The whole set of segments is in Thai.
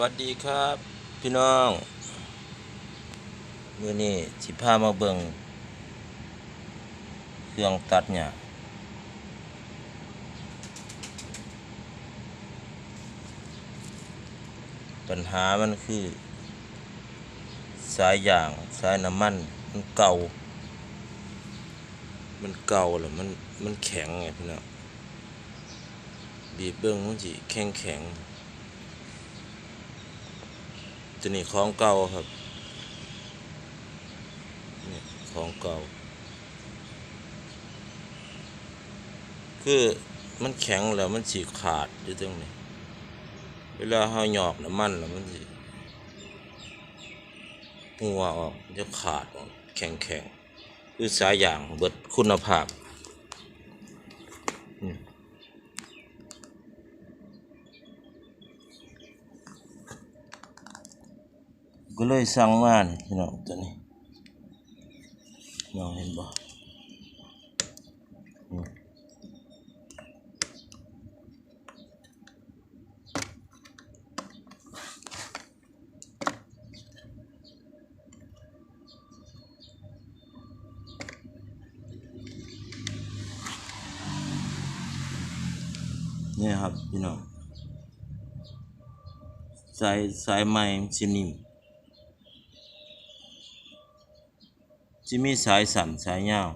วัสดีครับ พี่น้องมือนี้สิพามาเบิงเครื่องตัดเนี่ยปัญหามันคือ สายยาง สายน้ำมัน มันเก่า มันเก่าแล้วมันมันแข็งไงพี่น้องบีบเบิ้งมันสิแข็งแข็ง ตัวนี้ของเก่าครับนี่ของเก่า คือมันแข็งแล้วมันสีขาดอยู่ตรงนี้ เวลาเฮาหยอกน้ำมันแล้วมันสิหัวออกจะขาดออกแข็งแข็งคือสายยางเบิดคุณภาพ ก็เลยสั่งมานี่พี่น้องตัวนี้น้องเห็นบ่อืมนี่ครับ พี่น้องสายสายไม้สินิ่ม จะมีสายสั่นสายยาว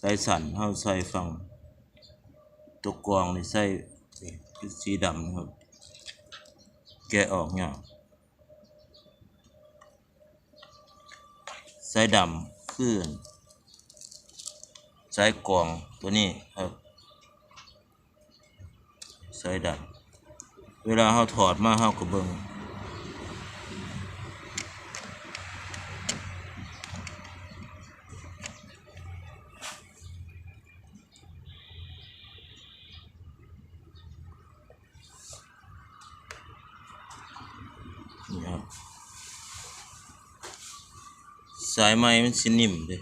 สายสั่นเฮาใส่ฟังตัวกรองนี่ใส่คือสีดำนะครับ แกะออกยาสายดำคือสายกรองตัวนี้ครับสายดำเวลาเฮาถอดมาเฮาก็เบิ่ง นี่ครับ สายไม้มันสินิ่มเลย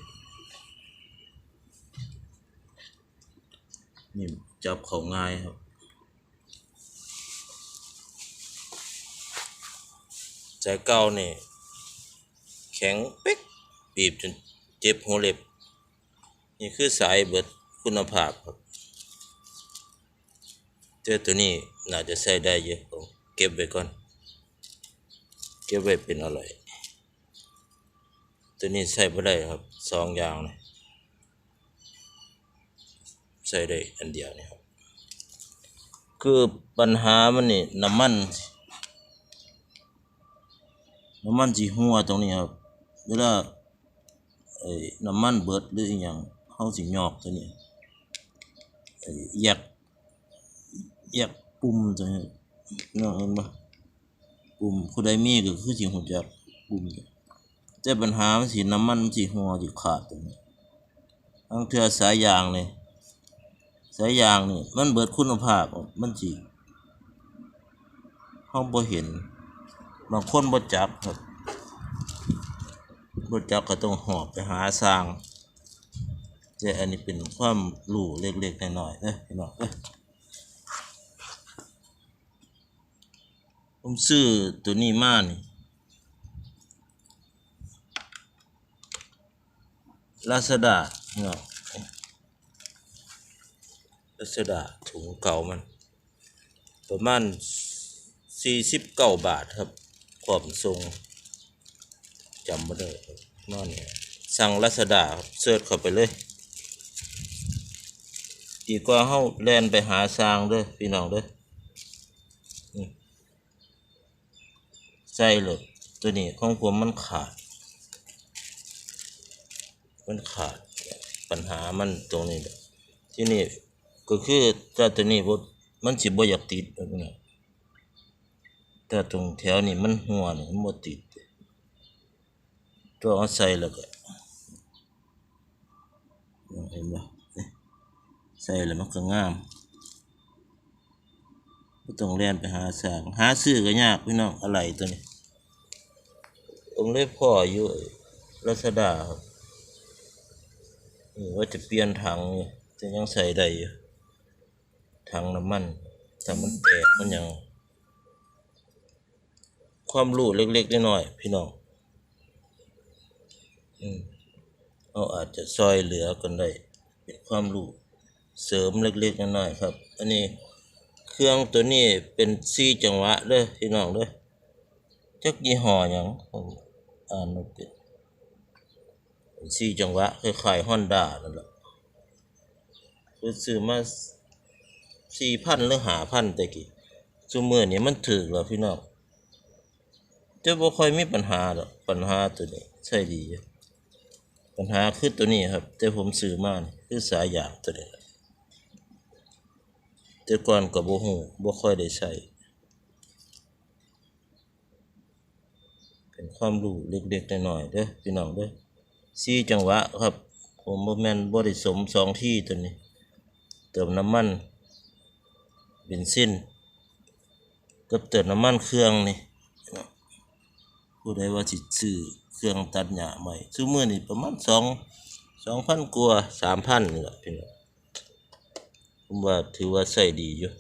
นิ่มจับเขาง่ายครับสายเก่านี่ แข็งเป๊กบีบจนเจ็บหัวเล็บ นี่คือสายเบิดคุณภาพครับเจอตัวนี้น่าจะใช้ได้เยอะผมเก็บไว้ก่อน เก็บไว้เป็นอะไร ตัวนี้ใส่ไม่ได้ครับสองอย่างนะใส่ได้อันเดียวนี่ครับ คือปัญหามันนี่น้ำมันน้ำมันจีหัวตรงนี้ครับ เวลาไอ้น้ำมันเบิดหรืออย่างเขาสิหยอกตัวนี้ไอ้แยกแยกปุ่มตัวนี้นองเห็นปะปุ่มผู้ใดมีก็คือสิหูจักปุ่มเนี่ย แต่ปัญหามันสิน้ำมันมันสิหัวสิขาดตรงนี้ทั้งเทือสายยางนี่สายยางนี่มันเบิดคุณภาพออกมันสิเฮาบ่เห็น บางคนบ่จับครับบ่จับก็ต้องหอบไปหาสร้างแต่อันนี้เป็นความรู้เล็กๆน้อยๆเด้อพี่น้องเด้อผมซื้อตัวนี้มานี่ ลาซาด้าเนาะลาซาด้าถุงเก่ามัน ประมาณสี่สิบเก้าบาทครับ ความทรงจำไม่ได้นั่นเนี่ยสั่งลาซาด้าเสิร์ชเข้าไปเลยดีกว่าเฮาแล่นไปหาสร้างเด้อพี่น้องเด้อใช่เลยตัวนี้ของผมมันขาด มันขาดปัญหามันตรงนี้ที่นี่ก็คือถ้าตัวนี้มันสิบ่อยากติดแบบนี้แต่ตรงแถวนี้มันหัวนี่มันบ่ติด ตัวเอาใส่แล้วก็เห็นบ่ใส่แล้วมันก็งามบ่ต้องเรียนไปหาสร้างหาซื้อก็ยากพี่น้องอะไรตัวนี้ ผมเลยพ่ออยู่รัชดาครับ นี่ว่าจะเปลี่ยนถังจะยังใส่ได้อยู่ถังน้ำมันถ้ามันแตกมันยัง ความรู้เล็กๆน้อยๆพี่น้องอืมเราอาจจะซอยเหลือกันได้เป็นความรู้เสริมเล็กๆน้อยๆครับ อันนี้เครื่องตัวนี้เป็นซี่จังหวะเด้อพี่น้องเด้อจักยี่ห้อหยังผมอ่านไม่เป็น เป็นซี่จังหวะคล้ายๆฮอนด้านั่นแหละคือซื้อมาสี่พันหรือหาพันแต่กี้ซุมือนี้มันถึกแล้วพี่น้องจะบ่ค่อยมีปัญหาหรอกปัญหาตัวนี้ใช่ดี ปัญหาคือตัวนี้ครับ แต่ผมซื้อมานี่คือสายยางตัวนี้แต่ก่อนก็บ่ฮู้บ่ค่อยได้ใช้เป็นความรู้เล็กๆน้อยๆเด้อพี่น้องเด้อ สี่จังหวะครับ ผมบ่แม่นบ่ได้สมสองที่ตัวนี้ เติมน้ำมันเบนซินกับเติมน้ำมันเครื่องนี่ผู้ใดว่าสิซื้อเครื่องตัดหญ้าใหม่ซื้อมื้อนี่ประมาณสองสองพันกว่าสามพันนี่แหละพี่น้องผมว่าถือว่าใส่ดีอยู่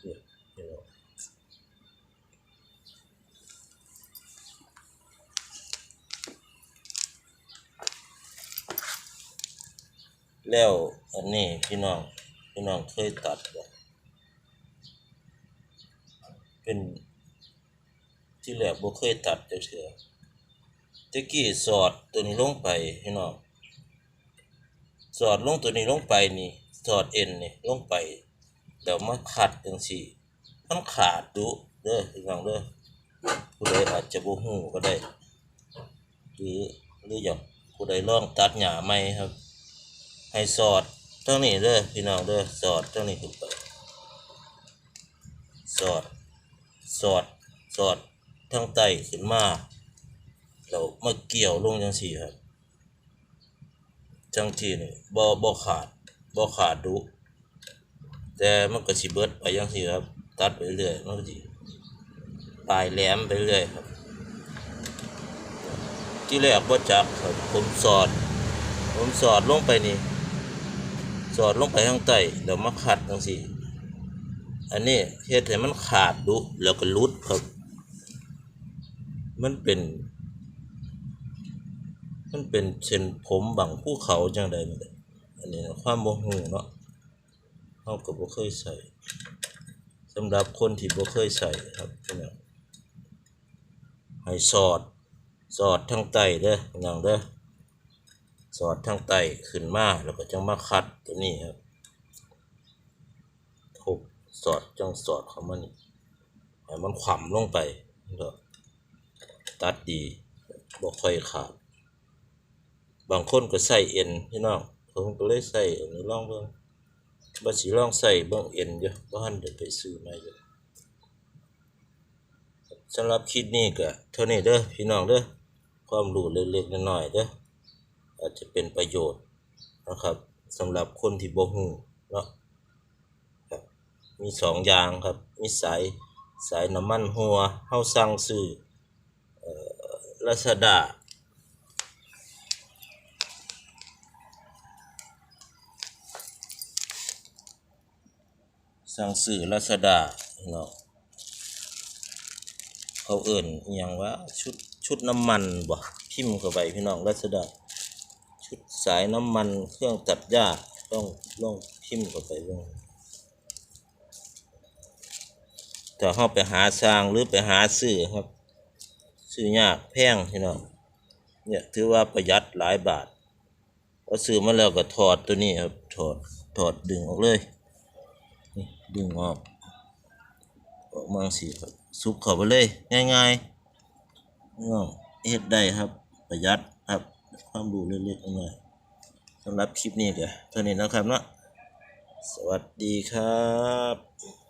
เนี่ยพี่น้อง แล้วอันนี้พี่น้องพี่น้องเคยตัดบ่เป็นที่แรกบ่เคยตัดจักเทื่อตะกี้สอดตัวนี้ลงไปพี่น้องสอดลงตัวนี้ลงไปนี่สอดเอ็นนี่ลงไปแล้วมาขัดจังซี่มันขาดดุเด้อพี่น้องเด้อผู้ใดอาจจะบ่ฮู้ก็ได้หรือหรืออยากผู้ใดลองตัดหญ้าใหม่ครับ ให้สอดทั้งนี้เด้อพี่น้องเด้อสอดทั้งนี้ขึ้นไปสอดสอดสอดทั้งไตขึ้นมาแล้วมาเกี่ยวลงจังซี่ครับจังที่นี่บ่บ่ขาดบ่ขาดดุแต่มันก็สิเบิดไปจังซี่ครับตัดไปเรื่อยมันก็สิปลายแหลมไปเรื่อยครับ ที่แรกบ่าจักครับผมสอด ผมสอดลงไปนี่ สอดลงไปข้างใต้แล้วมาขัดจังซี่อันนี้เฮ็ดให้มันขาดดุแล้วก็ลุดครับ มันเป็น มันเป็นเส้นผมบังภูเขาจังใดนี่แหละอันนี้ความบ่ฮู้เนาะเฮาก็บ่เคยใส่สำหรับคนที่บ่เคยใส่ครับพี่น้องให้สอดสอดทางใต้เด้อพี่น้องเด้อสอดทางใต้ขึ้นมาแล้วก็จังมาคัด ตัวนี้ครับทุบสอดจังสอดเข้ามานี่ให้มันขวำลงไปก็ตัดดีบ่ค่อยขาด บางคนก็ใส่เอ็นพี่น้องผมก็เลยใส่เอ็นลองเบิ่งบ่สิลองใส่เบิ่งเอ็นอยู่บ่ทันได้ไปซื้อมาอยู่สำหรับคลิปนี้ก็เท่านี้เด้อพี่น้องเด้อความรู้เล็กๆน้อยๆเด้ออาจจะเป็นประโยชน์นะครับ สำหรับคนที่บ่ฮู้เนาะครับมีสองอย่างครับ มีสายสายน้ำมันหัวเฮาสั่งซื้อเอ่อลาซาด้าสั่งซื้อลาซาด้าเนาะเขาเอิ่นอหยังว่าชุดชุดน้ำมันบ่พิมพ์เข้าไปพี่น้องลาซาด้า ชุดสายน้ำมันเครื่องตัดหญ้าต้องลองพิมพ์เข้าไปเบิ่งถ้าเราไปหาสร้างหรือไปหาซื้อครับ ซื้อยากแพงพี่น้องเนี่ยถือว่าประหยัดหลายบาทพอซื้อมาแล้วก็ถอดตัวนี้ครับถอดถอดดึงออกเลย ดึงออกออกมาสิครับซุกเข้าไปเลย ง่ายๆพี่น้องเฮ็ดได้ครับ ประหยัดครับ ความรู้เล็กๆน้อยๆสำหรับคลิปนี้ก็เท่านี้นะครับเนาะสวัสดีครับ